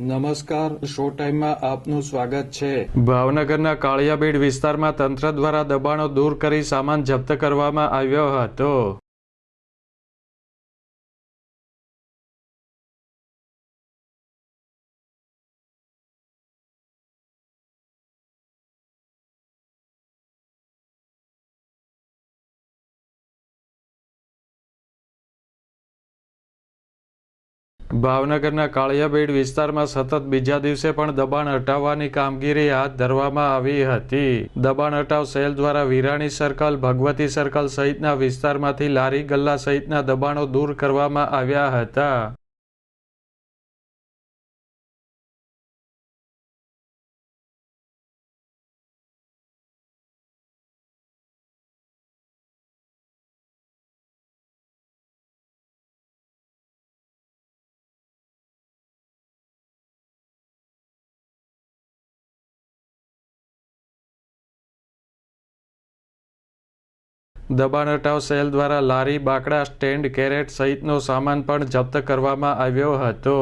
નમસ્કાર, શો ટાઈમમાં આપનું સ્વાગત છે. ભાવનગરના કાળિયાબીડ વિસ્તારમાં તંત્ર દ્વારા દબાણો દૂર કરી સામાન જપ્ત કરવામાં આવ્યો હતો. ભાવનગરના કાળિયાબેડ વિસ્તારમાં સતત બીજા દિવસે પણ દબાણ હટાવવાની કામગીરી હાથ ધરવામાં આવી હતી. દબાણ હટાવ સેલ દ્વારા વિરાણી સર્કલ, ભગવતી સર્કલ સહિતના વિસ્તારમાંથી લારી ગલ્લા સહિતના દબાણો દૂર કરવામાં આવ્યા હતા. દબાણ હટાવ સેલ દ્વારા લારી, બાકડા, સ્ટેન્ડ, કેરેટ સહિતનો સામાન પણ જપ્ત કરવામાં આવ્યો હતો.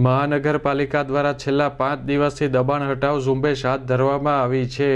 મહાનગરપાલિકા દ્વારા છેલ્લા પાંચ દિવસથી દબાણ હટાવ ઝુંબેશ હાથ ધરવામાં આવી છે.